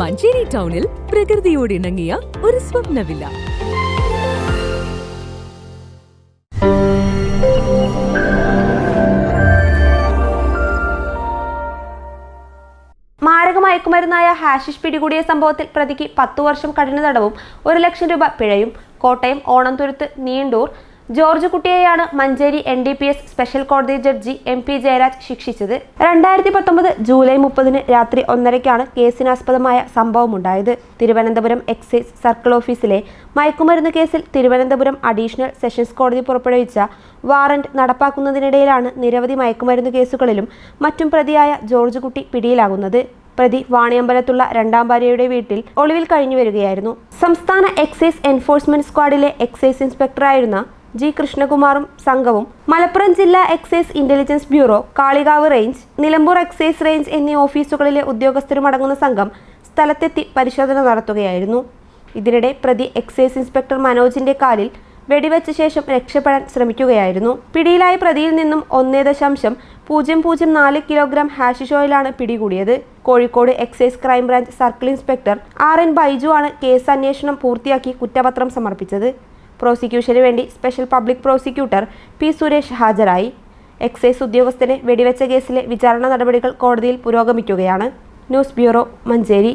മഞ്ചേരി ടൗണിൽ പ്രകൃതിയോട് ഇണങ്ങിയ ഒരു സ്വപ്നവില്ല. മയക്കുമരുന്നായ ഹാഷിഷ് പിടികൂടിയ സംഭവത്തിൽ പ്രതിക്ക് പത്തു വർഷം കഠിന തടവും ഒരു ലക്ഷം രൂപ പിഴയും. Kottayam Onamthuruthu Neendoor George കുട്ടിയെയാണ് Manjeri N D P S special കോടതി ജഡ്ജി എം പി ജയരാജ് ശിക്ഷിച്ചത്. രണ്ടായിരത്തി പത്തൊമ്പത് ജൂലൈ മുപ്പതിന് രാത്രി ഒന്നരയ്ക്കാണ് കേസിനാസ്പദമായ സംഭവമുണ്ടായത്. തിരുവനന്തപുരം എക്സൈസ് സർക്കിൾ ഓഫീസിലെ മയക്കുമരുന്ന് കേസിൽ തിരുവനന്തപുരം അഡീഷണൽ സെഷൻസ് കോടതി പുറപ്പെടുവിച്ച വാറന്റ് നടപ്പാക്കുന്നതിനിടയിലാണ് നിരവധി മയക്കുമരുന്ന് കേസുകളിലും മറ്റും പ്രതിയായ ജോർജ് കുട്ടി പിടിയിലാകുന്നത്. പ്രതി വാണിയമ്പലത്തുള്ള രണ്ടാം ഭാര്യയുടെ വീട്ടിൽ ഒളിവിൽ കഴിഞ്ഞു വരികയായിരുന്നു സംസ്ഥാന എക്സൈസ് എൻഫോഴ്സ്മെന്റ് സ്ക്വാഡിലെ എക്സൈസ് ഇൻസ്പെക്ടറായിരുന്ന ജി കൃഷ്ണകുമാറും സംഘവും മലപ്പുറം ജില്ലാ excise intelligence bureau Kalikavu range Nilambur excise range എന്നീ ഓഫീസുകളിലെ ഉദ്യോഗസ്ഥരും അടങ്ങുന്ന സംഘം സ്ഥലത്തെത്തി പരിശോധന നടത്തുകയായിരുന്നു. ഇതിനിടെ പ്രതി എക്സൈസ് ഇൻസ്പെക്ടർ മനോജിന്റെ കാലിൽ വെടിവെച്ച ശേഷം രക്ഷപ്പെടാൻ ശ്രമിക്കുകയായിരുന്നു. പിടിയിലായ പ്രതിയിൽ നിന്നും ഒന്നേ ദശാംശം പൂജ്യം പൂജ്യം നാല് കിലോഗ്രാം ഹാഷിഷ് ഓയിലാണ് പിടികൂടിയത്. Kozhikode excise crime branch circle inspector R N Baiju ആണ് കേസ് അന്വേഷണം പൂർത്തിയാക്കി കുറ്റപത്രം സമർപ്പിച്ചത്. പ്രോസിക്യൂഷന് വേണ്ടി special public prosecutor P Suresh ഹാജരായി. എക്സൈസ് ഉദ്യോഗസ്ഥനെ വെടിവെച്ച കേസിലെ വിചാരണ നടപടികൾ കോടതിയിൽ പുരോഗമിക്കുകയാണ്. News bureau Manjeri.